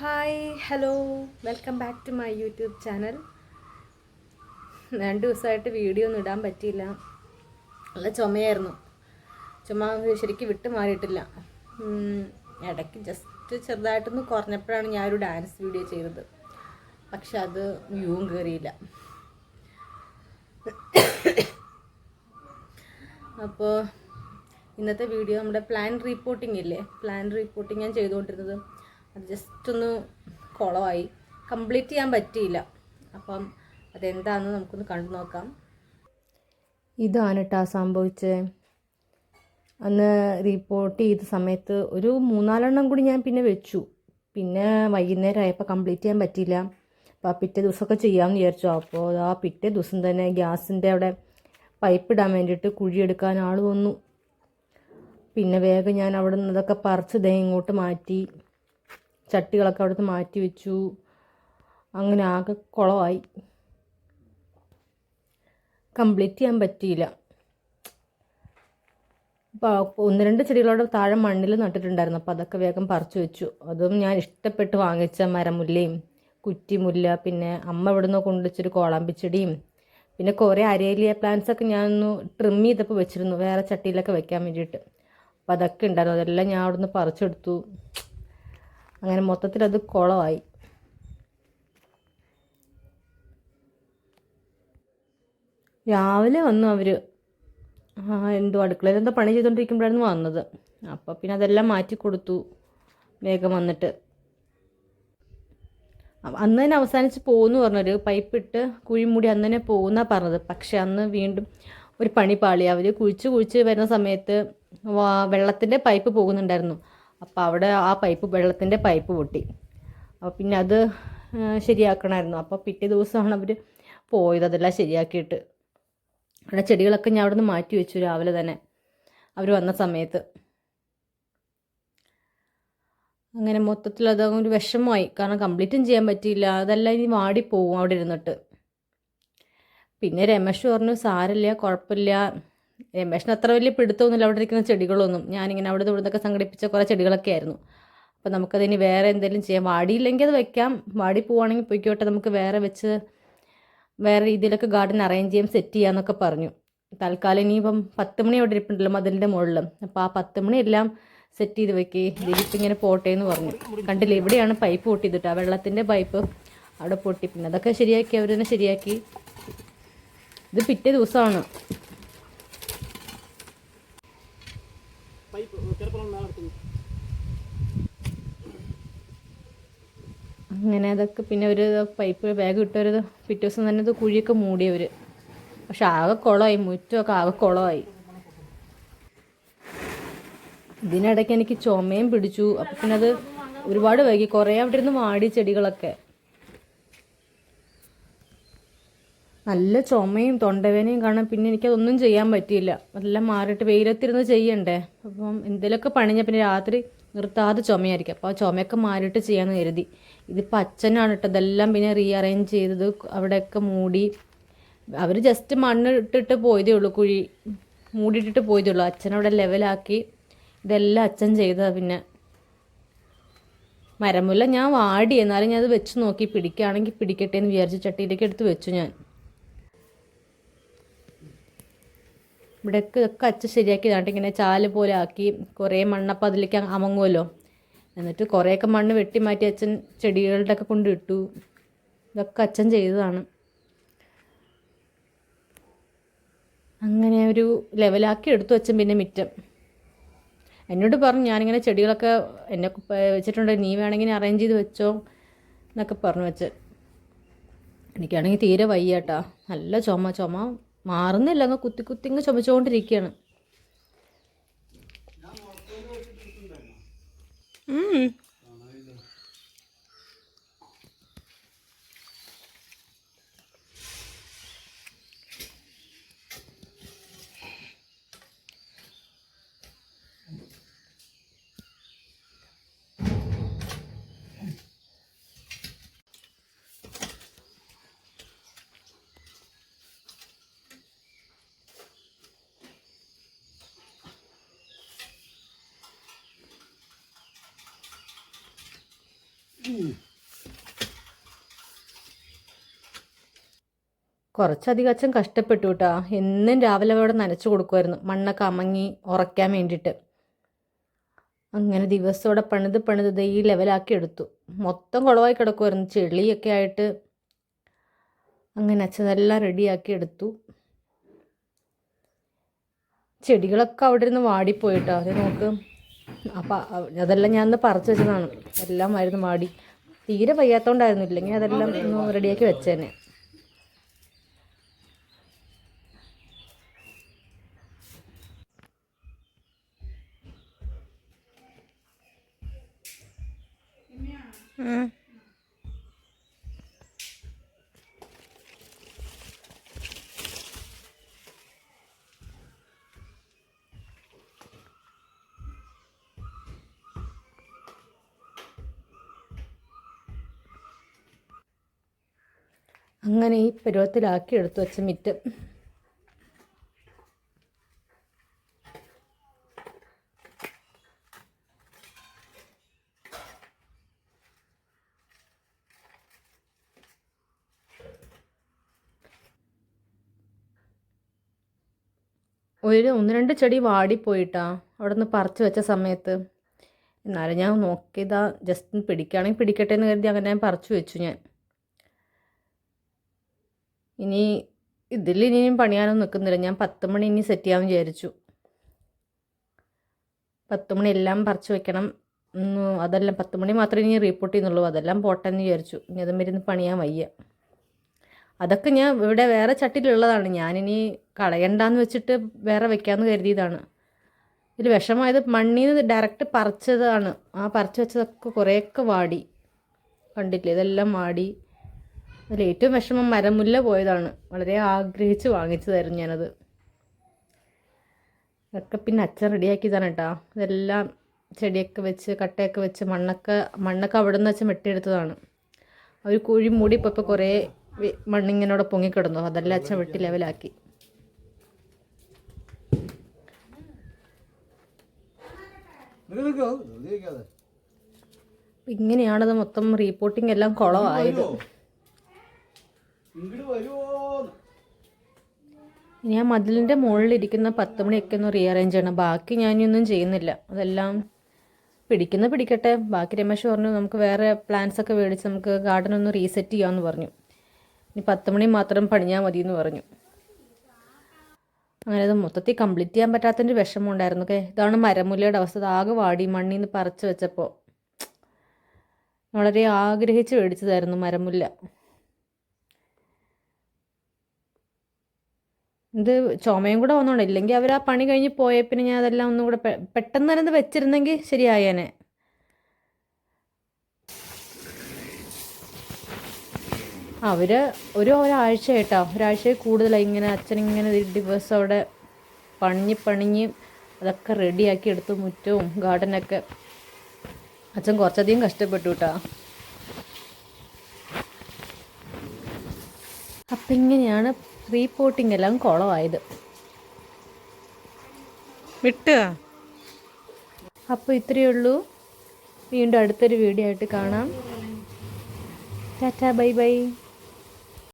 Hi hello welcome back to my YouTube channel രണ്ട് ദിവസമായിട്ട് video ഒന്നും ഇടാൻ പറ്റിയില്ല. നല്ല ചുമയായിരുന്നു. ചുമ ശരിക്കും വിട്ട് മാറിയിട്ടില്ല. ഇടയ്ക്ക് ജസ്റ്റ് ചെറുതായിട്ടൊന്ന് കുറഞ്ഞപ്പോഴാണ് ഞാനൊരു ഡാൻസ് വീഡിയോ ചെയ്തത്. പക്ഷെ അത് വ്യൂവും കയറിയില്ല അപ്പോൾ ഇന്നത്തെ വീഡിയോ നമ്മുടെ പ്ലാൻ റിപ്പോർട്ടിംഗ് ഇല്ലേ? പ്ലാൻ റിപ്പോർട്ടിംഗ് ഞാൻ ചെയ്തുകൊണ്ടിരുന്നത് ജസ്റ്റ് ഒന്ന് കുളമായി കംപ്ലീറ്റ് ചെയ്യാൻ പറ്റിയില്ല. അപ്പം അതെന്താണെന്ന് നമുക്കൊന്ന് കണ്ടു നോക്കാം. ഇതാണ് കേട്ടോ സംഭവിച്ചത്. അന്ന് റിപ്പോർട്ട് ചെയ്ത സമയത്ത് ഒരു മൂന്നാലെണ്ണം കൂടി ഞാൻ പിന്നെ വെച്ചു. പിന്നെ വൈകുന്നേരം ആയപ്പോൾ കംപ്ലീറ്റ് ചെയ്യാൻ പറ്റിയില്ല. അപ്പോൾ പിറ്റേ ദിവസമൊക്കെ ചെയ്യാമെന്ന് വിചാരിച്ചു. അപ്പോൾ ആ പിറ്റേ ദിവസം തന്നെ ഗ്യാസിന്റെ അവിടെ പൈപ്പ് ഇടാൻ വേണ്ടിയിട്ട് കുഴിയെടുക്കാൻ ആൾ വന്നു. പിന്നെ വേഗം ഞാൻ അവിടെ നിന്ന് ഇതൊക്കെ പറിച്ച് ദേഹം ഇങ്ങോട്ട് മാറ്റി. ചട്ടികളൊക്കെ അവിടുന്ന് മാറ്റി വെച്ചു. അങ്ങനെ ആകെ കുളമായി കംപ്ലീറ്റ് ചെയ്യാൻ പറ്റിയില്ല. ഒന്ന് രണ്ട് ചെടികളോട് താഴെ മണ്ണിൽ നട്ടിട്ടുണ്ടായിരുന്നു. അപ്പോൾ അതൊക്കെ വേഗം പറിച്ചു വെച്ചു. അതും ഞാൻ ഇഷ്ടപ്പെട്ട് വാങ്ങിച്ച മരമുല്ലയും കുറ്റിമുല്ല പിന്നെ അമ്മ ഇവിടുന്ന് കൊണ്ടുവച്ചൊരു കോളാമ്പിച്ചെടിയും പിന്നെ കുറേ അരേലിയ പ്ലാന്റ്സ് ഒക്കെ ഞാനൊന്ന് ട്രിം ചെയ്തപ്പോൾ വെച്ചിരുന്നു. വേറെ ചട്ടിയിലൊക്കെ വെക്കാൻ വേണ്ടിയിട്ട്. അപ്പോൾ അതൊക്കെ ഉണ്ടായിരുന്നു. അതെല്ലാം ഞാൻ അവിടുന്ന് പറിച്ചെടുത്തു. അങ്ങനെ മൊത്തത്തിൽ അത് കുളമായി. രാവിലെ വന്നു അവർ എന്തോ അടുക്കളയിൽ എന്തോ പണി ചെയ്തുകൊണ്ടിരിക്കുമ്പോഴായിരുന്നു വന്നത്. അപ്പോൾ പിന്നെ അതെല്ലാം മാറ്റി കൊടുത്തു വേഗം വന്നിട്ട്. അന്ന് തന്നെ അവസാനിച്ച് പോകുന്നു പറഞ്ഞൊരു പൈപ്പ് ഇട്ട് കുഴി മൂടി അന്ന് തന്നെ പോകുന്നാ പറഞ്ഞത്. പക്ഷെ അന്ന് വീണ്ടും ഒരു പണി പാളി. അവർ കുഴിച്ച് കുഴിച്ച് വരുന്ന സമയത്ത് വെള്ളത്തിന്റെ പൈപ്പ് പോകുന്നുണ്ടായിരുന്നു. അപ്പോൾ അവിടെ ആ പൈപ്പ് വെള്ളത്തിന്റെ പൈപ്പ് പൊട്ടി. അപ്പോൾ പിന്നെ അത് ശരിയാക്കണമായിരുന്നു. അപ്പോൾ പിറ്റേ ദിവസമാണ് അവർ പോയത്. അതെല്ലാം ശരിയാക്കിയിട്ട്. അവിടെ ചെടികളൊക്കെ ഞാൻ അവിടെ നിന്ന് മാറ്റി വെച്ചു രാവിലെ തന്നെ. അവർ വന്ന സമയത്ത്. അങ്ങനെ മൊത്തത്തിൽ അത് ഒരു വിഷമമായി. കാരണം കംപ്ലീറ്റും ചെയ്യാൻ പറ്റിയില്ല. അതെല്ലാം ഇനി വാടിപ്പോവും അവിടെ ഇരുന്നിട്ട്. പിന്നെ രമേശ് പറഞ്ഞു സാരമില്ല കുഴപ്പമില്ല. രമേശിന് അത്ര വലിയ പിടുത്തമൊന്നുമില്ല. അവിടെ ഇരിക്കുന്ന ചെടികളൊന്നും. ഞാനിങ്ങനെ അവിടെ ഇവിടെ നിന്നൊക്കെ സംഘടിപ്പിച്ച കുറേ ചെടികളൊക്കെ ആയിരുന്നു. അപ്പം നമുക്കതിനി വേറെ എന്തെങ്കിലും ചെയ്യാം. വാടിയില്ലെങ്കിൽ അത് വെക്കാം. വാടി പോവുകയാണെങ്കിൽ പോയിക്കോട്ടെ. നമുക്ക് വേറെ വെച്ച് വേറെ രീതിയിലൊക്കെ ഗാർഡൻ അറേഞ്ച് ചെയ്യാം സെറ്റ് ചെയ്യാമെന്നൊക്കെ പറഞ്ഞു. തൽക്കാലം ഇനിയിപ്പം പത്ത് മണി അവിടെ ഇരിപ്പുണ്ടല്ലോ മതിലിന്റെ മുകളിൽ അപ്പോൾ ആ പത്ത് മണി എല്ലാം സെറ്റ് ചെയ്ത് വെക്കേ. ദിലീപ് ഇങ്ങനെ പോട്ടെ എന്ന് പറഞ്ഞു. കണ്ടില്ല? ഇവിടെയാണ് പൈപ്പ് പൊട്ടിയത് ആ വെള്ളത്തിന്റെ പൈപ്പ് അവിടെ പൊട്ടി. പിന്നെ അതൊക്കെ ശരിയാക്കി. അവർ തന്നെ ശരിയാക്കി. ഇത് പിറ്റേ ദിവസമാണ്. അങ്ങനെ അതൊക്കെ പിന്നെ ഒരു പൈപ്പ് ബാഗ് ഇട്ടവർ പിറ്റേ ദിവസം തന്നെ ഇത് കുഴിയൊക്കെ മൂടിയവർ പക്ഷെ ആകെ കുളമായി മുറ്റമൊക്കെ ആകെ കുളമായി. ഇതിനിടയ്ക്ക് എനിക്ക് ചുമയും പിടിച്ചു. അപ്പം പിന്നെ അത് ഒരുപാട് വൈകി. കുറേ അവിടെ ഇരുന്ന് വാടി ചെടികളൊക്കെ. നല്ല ചുമയും തൊണ്ടവേനയും കാണാൻ പിന്നെ എനിക്കതൊന്നും ചെയ്യാൻ പറ്റിയില്ല. അതെല്ലാം മാറിയിട്ട് വെയിലത്തിരുന്ന് ചെയ്യണ്ടേ? അപ്പം എന്തെങ്കിലുമൊക്കെ പണിഞ്ഞാൽ പിന്നെ രാത്രി നിർത്താതെ ചുമയായിരിക്കും. അപ്പോൾ ആ ചുമയൊക്കെ മാറിയിട്ട് ചെയ്യാമെന്ന് കരുതി. ഇതിപ്പോൾ അച്ഛനാണ് കേട്ടോ ഇതെല്ലാം പിന്നെ റീ അറേഞ്ച് ചെയ്തത് അവിടെയൊക്കെ മൂടി. അവർ ജസ്റ്റ് മണ്ണ് ഇട്ടിട്ട് പോയതേ ഉള്ളൂ. കുഴി മൂടിയിട്ടിട്ട് പോയതേ ഉള്ളൂ. അച്ഛൻ അവിടെ ലെവലാക്കി ഇതെല്ലാം അച്ഛൻ ചെയ്തതാണ് പിന്നെ. മരമുല്ല ഞാൻ വാടി. എന്നാലും ഞാൻ അത് വെച്ച് നോക്കി. പിടിക്കുകയാണെങ്കിൽ പിടിക്കട്ടെ എന്ന് വിചാരിച്ച് ചട്ടിയിലേക്ക് എടുത്ത് വെച്ചു ഞാൻ. ഇവിടെയൊക്കെ ഒക്കെ അച്ഛൻ ശരിയാക്കി എന്നിട്ട് ഇങ്ങനെ ചാൽ പോലെ ആക്കി കുറേ മണ്ണപ്പം അതിലേക്ക് അമങ്ങുമല്ലോ എന്നിട്ട് കുറേയൊക്കെ മണ്ണ് വെട്ടി മാറ്റി അച്ഛൻ ചെടികളുടെ ഒക്കെ കൊണ്ട് ഇട്ടു. ഇതൊക്കെ അച്ഛൻ ചെയ്തതാണ്. അങ്ങനെ ഒരു ലെവലാക്കി എടുത്തു അച്ഛൻ പിന്നെ മിറ്റം. എന്നോട് പറഞ്ഞു ഞാനിങ്ങനെ ചെടികളൊക്കെ എന്നെ വെച്ചിട്ടുണ്ട്. നീ വേണമെങ്കിൽ അറേഞ്ച് ചെയ്ത് വെച്ചോ എന്നൊക്കെ പറഞ്ഞു വെച്ച് എനിക്കാണെങ്കിൽ തീരെ വയ്യാട്ടാ. നല്ല ചുമ ചുമ മാറുന്നില്ല അങ്ങ് കുത്തി കുത്തി ഇങ്ങ് ചുമച്ചുകൊണ്ടിരിക്കുകയാണ്. കുറച്ചധികം അച്ഛൻ കഷ്ടപ്പെട്ടു കേട്ടോ. എന്നും രാവിലെ അവിടെ നനച്ചു കൊടുക്കുമായിരുന്നു. മണ്ണൊക്കെ അമങ്ങി ഉറയ്ക്കാൻ വേണ്ടിയിട്ട്. അങ്ങനെ ദിവസത്തോടെ പണിത് പണിത് ദേ ഈ ലെവലാക്കി എടുത്തു. മൊത്തം കുളവായി കിടക്കുമായിരുന്നു. ചെളിയൊക്കെ ആയിട്ട് അങ്ങനെ അച്ഛനെല്ലാം റെഡിയാക്കി എടുത്തു. ചെടികളൊക്കെ അവിടെ ഇരുന്ന് വാടിപ്പോയിട്ടോ അത് നോക്ക്. അപ്പം അതെല്ലാം ഞാൻ പറിച്ചു വെച്ചതാണ്. എല്ലാം ആയിരുന്നു വാടി. തീരെ വയ്യാത്തോണ്ടായിരുന്നു. ഇല്ലെങ്കിൽ അതെല്ലാം ഒന്ന് റെഡിയാക്കി വെച്ചേനെ. അങ്ങനെ ഈ പരുവത്തിലാക്കി എടുത്തു വെച്ച മിറ്റ്. ഒരു ഒന്ന് രണ്ട് ചെടി വാടിപ്പോയിട്ടാ അവിടെ നിന്ന് പറിച്ചു വെച്ച സമയത്ത്. എന്നാലും ഞാൻ നോക്കിയതാ ജസ്റ്റ് പിടിക്കുകയാണെങ്കിൽ പിടിക്കട്ടെ എന്ന് കരുതി അങ്ങനെ പറിച്ചു വെച്ചു ഞാൻ. ഇനി ഇതിൽ ഇനിയും പണിയാനൊന്നും നിൽക്കുന്നില്ല ഞാൻ പത്ത് മണി ഇനി സെറ്റ് ചെയ്യാമെന്ന് വിചാരിച്ചു. പത്ത് മണി എല്ലാം പറിച്ചു വെക്കണം. അതെല്ലാം പത്ത് മണി മാത്രമേ ഇനി റീപ്പോർട്ട് ചെയ്യുന്നുള്ളൂ. അതെല്ലാം പോട്ടെന്ന് വിചാരിച്ചു. ഇനി അതും ഇരുന്ന് പണിയാൻ വയ്യ. അതൊക്കെ ഞാൻ ഇവിടെ വേറെ ചട്ടിയിലുള്ളതാണ് ഞാനിനി കളയണ്ടാന്ന് വെച്ചിട്ട് വേറെ വെക്കാമെന്ന് കരുതിയതാണ്. ഇതിൽ വിഷമായത് മണ്ണിൽ നിന്ന് ഡയറക്റ്റ് പറിച്ചതാണ്. ആ പറിച്ച് വെച്ചതൊക്കെ കുറേയൊക്കെ വാടി. കണ്ടില്ലേ? ഇതെല്ലാം വാടി. അതിൽ ഏറ്റവും വിഷമം മരമുല്ല പോയതാണ്. വളരെ ആഗ്രഹിച്ച് വാങ്ങിച്ചതായിരുന്നു ഞാനത്. ഇതൊക്കെ പിന്നെ അച്ഛൻ റെഡിയാക്കിയതാണ് കേട്ടോ. ഇതെല്ലാം ചെടിയൊക്കെ വെച്ച് കട്ടയൊക്കെ വെച്ച് മണ്ണൊക്കെ മണ്ണൊക്കെ അവിടെ നിന്ന് വെച്ച് വെട്ടിയെടുത്തതാണ്. ഒരു കുഴി മൂടി ഇപ്പോൾ ഇപ്പോൾ കുറേ മണ്ണിങ്ങനോടെ പൊങ്ങിക്കിടന്നു. അതെല്ലാം അച്ഛൻ വെട്ടി ലെവലാക്കി. ഇങ്ങനെയാണത് മൊത്തം റീപ്പോർട്ടിംഗ് എല്ലാം കുളമായത് ആ മതിലിന്റെ മുകളിലിരിക്കുന്ന പത്ത് മണിയൊക്കെ ഒന്ന് റീഅറേഞ്ച് ചെയ്യണം. ബാക്കി ഞാനിയൊന്നും ചെയ്യുന്നില്ല. അതെല്ലാം പിടിക്കുന്ന പിടിക്കട്ടെ. ബാക്കി രമേശ് പറഞ്ഞു നമുക്ക് വേറെ പ്ലാൻസ് ഒക്കെ മേടിച്ച് നമുക്ക് ഗാർഡൻ ഒന്ന് റീസെറ്റ് ചെയ്യാമെന്ന് പറഞ്ഞു. ഇനി പത്ത് മണി മാത്രം പണിഞ്ഞാൽ മതി എന്ന് പറഞ്ഞു. അങ്ങനെ അത് മൊത്തത്തിൽ കംപ്ലീറ്റ് ചെയ്യാൻ പറ്റാത്തൊരു വിഷമം ഉണ്ടായിരുന്നു ഓക്കെ ഇതാണ് മരമുല്ലയുടെ അവസ്ഥ. ആകെ വാടി മണ്ണിൽ നിന്ന് പറിച്ചു വെച്ചപ്പോൾ വളരെ ആഗ്രഹിച്ച് മേടിച്ചതായിരുന്നു മരമുല്ല. ഇത് ചുമയും കൂടെ വന്നോണ്ട് ഇല്ലെങ്കിൽ അവർ ആ പണി കഴിഞ്ഞ് പോയേ പിന്നെ ഞാൻ അതെല്ലാം ഒന്നും കൂടെ പെട്ടെന്ന് തന്നെ ഇത് വെച്ചിരുന്നെങ്കിൽ ശരിയായേനെ. അവർ ഒരു ഒരാഴ്ച കേട്ടോ ഒരാഴ്ചയിൽ കൂടുതലായി ഇങ്ങനെ അച്ഛനിങ്ങനെ ദിവസം അവിടെ പണിഞ്ഞ് പണിഞ്ഞ് അതൊക്കെ റെഡിയാക്കി എടുത്തു മുറ്റവും ഗാർഡനൊക്കെ. അച്ഛൻ കുറച്ചധികം കഷ്ടപ്പെട്ടു കേട്ടോ. അപ്പം ഇങ്ങനെയാണ് റീപോർട്ടിംഗ് എല്ലാം കുളമായത് വിട്ടുക അപ്പോൾ ഇത്രയേ ഉള്ളൂ. വീണ്ടും അടുത്തൊരു വീഡിയോ ആയിട്ട് കാണാം. Tata bye bye.